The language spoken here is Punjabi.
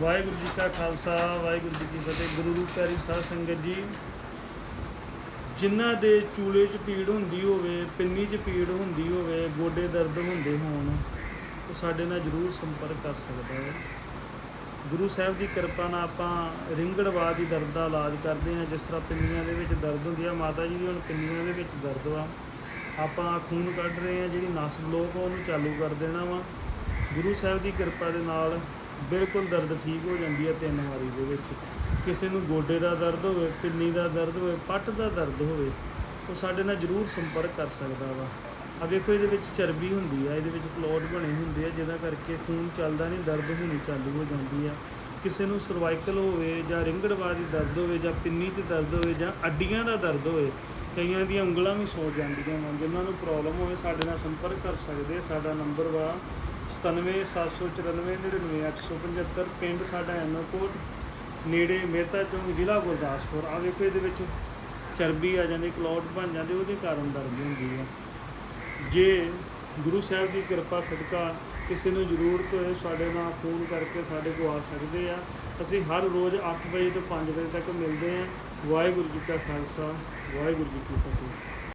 ਵਾਹਿਗੁਰੂ ਜੀ ਕਾ ਖਾਲਸਾ, ਵਾਹਿਗੁਰੂ ਜੀ ਕੀ ਫਤਿਹ। ਗੁਰੂ ਰੂਪ ਪਿਆਰੀ ਸਾਧ ਸੰਗਤ ਜੀ, ਜਿਨ੍ਹਾਂ ਦੇ ਚੂਲੇ 'ਚ ਪੀੜ ਹੁੰਦੀ ਹੋਵੇ, ਪਿੰਨੀ 'ਚ ਪੀੜ ਹੁੰਦੀ ਹੋਵੇ, ਗੋਡੇ ਦਰਦ ਹੁੰਦੇ ਹੋਣ, ਉਹ ਸਾਡੇ ਨਾਲ ਜਰੂਰ ਸੰਪਰਕ ਕਰ ਸਕਦਾ ਹੈ ਗੁਰੂ ਸਾਹਿਬ ਦੀ ਕਿਰਪਾ ਨਾਲ ਆਪਾਂ ਰਿੰਗੜਵਾ ਦੀ ਦਰਦ ਦਾ ਇਲਾਜ ਕਰਦੇ ਹਾਂ। ਜਿਸ ਤਰ੍ਹਾਂ ਪਿੰਨੀਆਂ ਦੇ ਵਿੱਚ ਦਰਦ ਹੁੰਦੀ ਆ, ਮਾਤਾ ਜੀ ਦੀ ਹੁਣ ਪਿੰਨੀਆਂ ਦੇ ਵਿੱਚ ਦਰਦ ਵਾ। ਆਪਾਂ ਖੂਨ ਕੱਢ ਰਹੇ ਹਾਂ, ਜਿਹੜੀ ਨਸ ਬਲੋਕ ਆ, ਉਹਨੂੰ ਚਾਲੂ ਕਰ ਦੇਣਾ ਵਾ। ਗੁਰੂ ਸਾਹਿਬ ਦੀ ਕਿਰਪਾ ਦੇ ਨਾਲ ਬਿਲਕੁਲ ਦਰਦ ਠੀਕ ਹੋ ਜਾਂਦੀ ਹੈ ਤਿੰਨ ਵਾਰੀ ਦੇ ਵਿੱਚ। ਕਿਸੇ ਨੂੰ ਗੋਡੇ ਦਾ ਦਰਦ ਹੋਵੇ, ਪਿੰਨੀ ਦਾ ਦਰਦ ਹੋਵੇ, ਪੱਟ ਦਾ ਦਰਦ ਹੋਵੇ, ਉਹ ਸਾਡੇ ਨਾਲ ਜਰੂਰ ਸੰਪਰਕ ਕਰ ਸਕਦਾ ਵਾ। ਆ ਵੇਖੋ ਇਹਦੇ ਵਿੱਚ ਚਰਬੀ ਹੁੰਦੀ ਆ, ਇਹਦੇ ਵਿੱਚ ਕਲੋਟ ਬਣੇ ਹੁੰਦੇ ਆ ਜਿਹਦਾ ਕਰਕੇ ਖੂਨ ਚੱਲਦਾ ਨਹੀਂ, ਦਰਦ ਹੋਣੀ ਚਾਲੂ ਹੋ ਜਾਂਦੀ ਆ। ਕਿਸੇ ਨੂੰ ਸਰਵਾਈਕਲ ਹੋਵੇ ਜਾਂ ਰਿੰਗੜਵਾ ਦੀ ਦਰਦ ਹੋਵੇ ਜਾਂ ਪਿੰਨੀ 'ਚ ਦਰਦ ਹੋਵੇ ਜਾਂ ਅੱਡੀਆਂ ਦਾ ਦਰਦ ਹੋਵੇ, ਕਈਆਂ ਦੀਆਂ ਉਂਗਲਾਂ ਵੀ ਸੌ ਜਾਂਦੀਆਂ ਵਾ। ਜਿਨ੍ਹਾਂ ਨੂੰ ਪ੍ਰੋਬਲਮ ਹੋਵੇ, ਸਾਡੇ ਨਾਲ ਸੰਪਰਕ ਕਰ ਸਕਦੇ ਸਾਡਾ ਨੰਬਰ ਵਾ 9774999875 ਪਿੰਡ ਸਾਡਾ ਐਨੋਕੋਟ, ਨੇੜੇ ਮਹਿਤਾ ਚੌਂਕ, ਜ਼ਿਲ੍ਹਾ ਗੁਰਦਾਸਪੁਰ। ਆ ਵੇਖੋ ਇਹਦੇ ਵਿੱਚ ਚਰਬੀ ਆ ਜਾਂਦੀ, ਕਲੌਟ ਬਣ ਜਾਂਦੇ, ਉਹਦੇ ਕਾਰਨ ਦਰਦ ਹੁੰਦੀ ਆ। ਜੇ ਗੁਰੂ ਸਾਹਿਬ ਦੀ ਕਿਰਪਾ, ਸਦਕਾ ਕਿਸੇ ਨੂੰ ਜ਼ਰੂਰਤ ਹੋਏ, ਸਾਡੇ ਨਾਲ ਫੋਨ ਕਰਕੇ ਸਾਡੇ ਕੋਲ ਆ ਸਕਦੇ ਆ। ਅਸੀਂ ਹਰ ਰੋਜ਼ 8 ਵਜੇ ਤੋਂ 5 ਵਜੇ ਤੱਕ ਮਿਲਦੇ ਆ। ਵਾਹਿਗੁਰੂ ਜੀ ਕਾ ਖਾਲਸਾ, ਵਾਹਿਗੁਰੂ ਜੀ ਕੀ ਫਤਿਹ।